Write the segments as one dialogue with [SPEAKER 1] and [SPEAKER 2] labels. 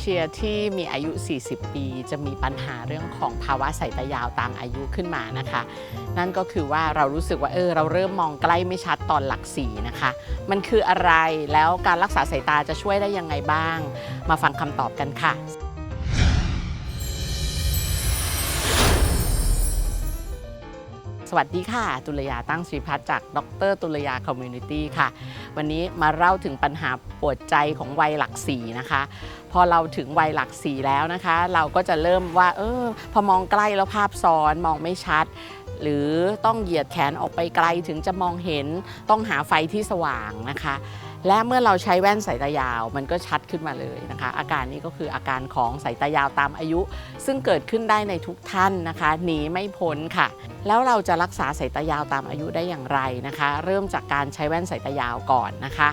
[SPEAKER 1] เชียที่มีอายุ 40 ปี จะมีปัญหาเรื่องของภาวะสายตายาวตามอายุขึ้นมานะคะ นั่นก็คือว่าเรารู้สึกว่าเออเราเริ่มมองใกล้ไม่ชัดตอนหลักสีนะคะ มันคืออะไรแล้วการรักษาสายตาจะช่วยได้ยังไงบ้าง มาฟังคำตอบกันค่ะ สวัสดีค่ะ ตุลยาตั้งสีพัฒจากดรตุลยาคอมมูนิตี้ค่ะ วันนี้มาเล่าถึงปัญหาปวดใจของวัยหลักสีนะคะ พอเราถึงวัยหลักสีแล้วนะคะ เราก็จะเริ่มว่า เออ พอมองใกล้แล้วภาพซ้อนมองไม่ชัด หรือต้องเหยียดแขนออกไปไกลถึงจะมองเห็นต้องหาไฟที่สว่างนะคะ และเมื่อเราใช้แว่นสายตายาวมันก็ชัดขึ้นมาเลยนะคะ อาการนี้ก็คืออาการของสายตายาวตามอายุ ซึ่งเกิดขึ้นได้ในทุกท่านนะคะหนีไม่พ้นค่ะ แล้วเราจะรักษาสายตายาวตามอายุได้อย่างไรนะคะ เริ่มจากการใช้แว่นสายตายาวก่อนนะคะ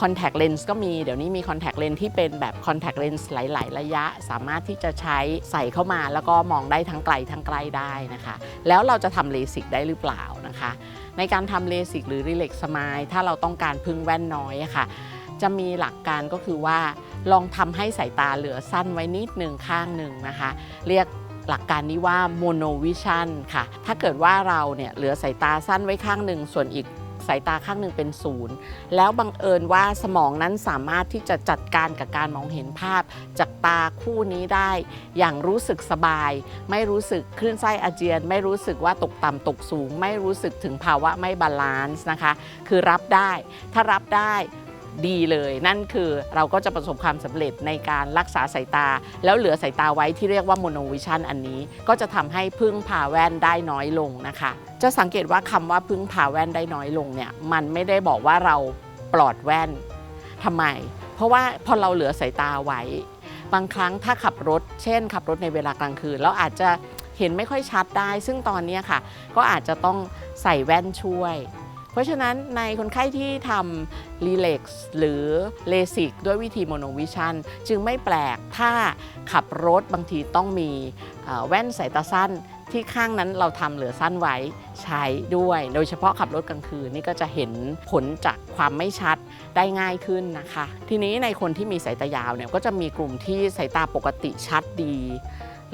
[SPEAKER 1] คอนแทคเลนส์ก็มีเดี๋ยวนี้มีคอนแทคเลนส์ที่เป็นแบบคอนแทคเลนส์หลาย ๆ ระยะ สามารถที่จะใช้ใส่เข้ามาแล้วก็มองได้ทั้งไกลทั้งใกล้ได้นะคะ แล้วเราจะทำเลสิกได้หรือเปล่านะคะ ในการทำเลสิกหรือรีเล็กสมายถ้าเราต้องการพึ่งแว่นน้อยค่ะ จะมีหลักการก็คือว่าลองทำให้สายตาเหลือสั้นไว้นิดหนึ่งข้างหนึ่งนะคะ เรียกหลักการนี้ว่าโมโนวิชันค่ะ ถ้าเกิดว่าเราเนี่ยเหลือสายตาสั้นไว้ข้างหนึ่งส่วนอีก สายตาข้างหนึ่งเป็นศูนย์แล้วบังเอิญว่าสมองนั้นสามารถที่จะจัดการกับการมองเห็นภาพ จากตาคู่นี้ได้ อย่างรู้สึกสบาย ไม่รู้สึกคลื่นไส้อาเจียน ไม่รู้สึกว่าตกต่ำตกสูง ไม่รู้สึกถึงภาวะไม่บาลานซ์นะคะ คือรับได้ ถ้ารับได้ ดีเลย นั่นคือเราก็จะประสบความสำเร็จในการรักษาสายตา แล้วเหลือสายตาไว้ที่เรียกว่าโมโนวิชันอันนี้ ก็จะทำให้พึ่งพาแว่นได้น้อยลงนะคะ จะสังเกตว่าคำว่าพึ่งพาแว่นได้น้อยลงเนี่ยมันไม่ได้บอกว่าเราปลอดแว่นทำไม เพราะว่าพอเราเหลือสายตาไว้ บางครั้งถ้าขับรถ เช่น ขับรถในเวลากลางคืนแล้วอาจจะเห็นไม่ค่อยชัดได้ ซึ่งตอนนี้ค่ะ ก็อาจจะต้องใส่แว่นช่วย เพราะฉะนั้นในคนไข้ที่ทำรีเล็กซ์หรือเลสิกด้วยวิธีโมโนวิชันจึงไม่แปลกถ้าขับรถบางทีต้องมีแว่นสายตาสั้นที่ข้างนั้นเราทำเหลือสั้นไว้ใช้ด้วย โดยเฉพาะขับรถกลางคืนนี่ก็จะเห็นผลจากความไม่ชัดได้ง่ายขึ้นนะคะ ทีนี้ในคนที่มีสายตายาวเนี่ยก็จะมีกลุ่มที่สายตาปกติชัดดี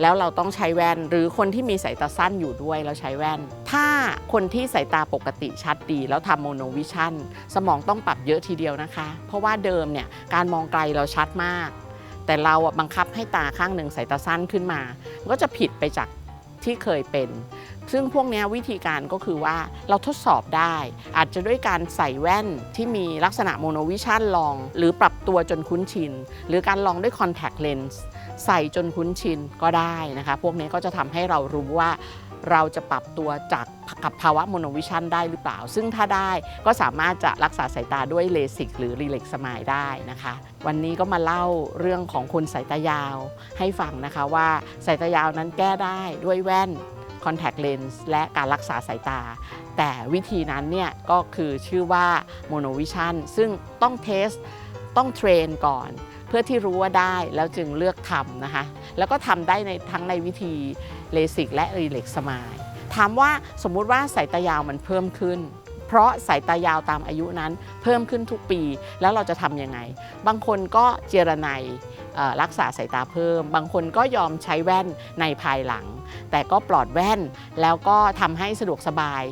[SPEAKER 1] แล้วเราต้องใช้แว่น หรือคนที่มีสายตาสั้นอยู่ด้วยแล้วใช้แว่น ถ้าคนที่สายตาปกติชัดดี แล้วทำโมโนวิชั่นสมองต้องปรับเยอะทีเดียวนะคะ เพราะว่าเดิมเนี่ยการมองไกลเราชัดมาก แต่เราบังคับให้ตาข้างหนึ่งสายตาสั้นขึ้นมา ก็จะผิดไปจาก ที่เคยเป็น ซึ่งพวกนี้วิธีการก็คือว่าเราทดสอบได้ อาจจะด้วยการใส่แว่นที่มีลักษณะโมโนวิชั่นลอง หรือปรับตัวจนคุ้นชิน หรือการลองด้วยคอนแทคเลนส์ใส่จนคุ้นชินก็ได้นะคะ พวกนี้ก็จะทำให้เรารู้ว่า เราจะปรับตัวจากกับภาวะโมโนวิชันได้หรือเปล่า ซึ่งถ้าได้ก็สามารถจะรักษาสายตาด้วยเลสิกหรือรีเล็กสมายได้นะคะ วันนี้ก็มาเล่าเรื่องของคนสายตายาวให้ฟังนะคะว่าสายตายาวนั้นแก้ได้ด้วยแว่น contact lens และการรักษาสายตา แต่วิธีนั้นเนี่ยก็คือชื่อว่า monovision ซึ่งต้องเทสต้องเทรนก่อน พื่อที่รู้ว่าได้แล้วจึงเลือกทำนะคะ แล้วก็ทำได้ในทั้งในวิธีเลสิกและรีเล็กสมายถามว่าสมมุติว่าสายตายาวมันเพิ่มขึ้น เพราะสายตายาวตามอายุนั้นเพิ่มขึ้นทุกปีแล้วเราจะทำยังไง บางคนก็เจรไนยรักษาสายตาเพิ่ม บางคนก็ยอมใช้แว่นในภายหลัง แต่ก็ปลอดแว่นแล้วก็ทำให้สะดวกสบาย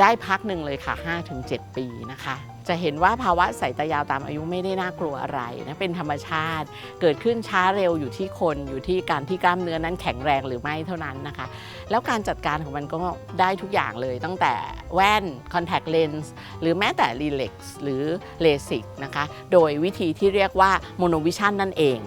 [SPEAKER 1] ได้พักหนึ่งเลยค่ะ 5-7 ปีนะคะ จะเห็นว่าภาวะสายตายาวตามอายุไม่ได้น่ากลัวอะไรนะเป็นธรรมชาติ เกิดขึ้นช้าเร็วอยู่ที่คนอยู่ที่การที่กล้ามเนื้อนั้นแข็งแรงหรือไม่เท่านั้นนะคะ แล้วการจัดการของมันก็ได้ทุกอย่างเลย ตั้งแต่แว่น contact lens หรือแม้แต่ relax หรือ LASIK นะคะโดยวิธีที่เรียกว่า monovision นั่นเอง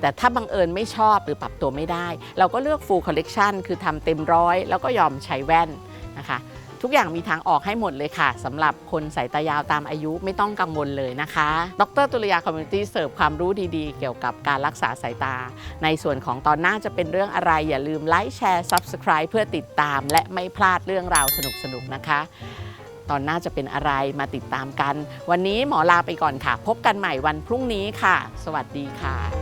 [SPEAKER 1] แต่ถ้าบังเอิญไม่ชอบหรือปรับตัวไม่ได้ เราก็เลือก full collection คือทำเต็มร้อย แล้วก็ยอมใช้แว่นนะคะ ทุกอย่างมีทางออกให้หมดเลยค่ะสำหรับคนสายตายาวตามอายุไม่ต้องกังวลเลยนะคะ ดรตุลยาคอมมูนิตี้เสิร์ฟความรู้ดีๆ เกี่ยวกับการรักษาสายตา ในส่วนของตอนหน้าจะเป็นเรื่องอะไรอย่าลืมไลค์แชร์ Subscribe เพื่อติดตาม และไม่พลาดเรื่องราวสนุกๆนะคะ ตอนหน้าจะเป็นอะไรมาติดตามกัน วันนี้หมอลาไปก่อนค่ะ พบกันใหม่วันพรุ่งนี้ค่ะ สวัสดีค่ะ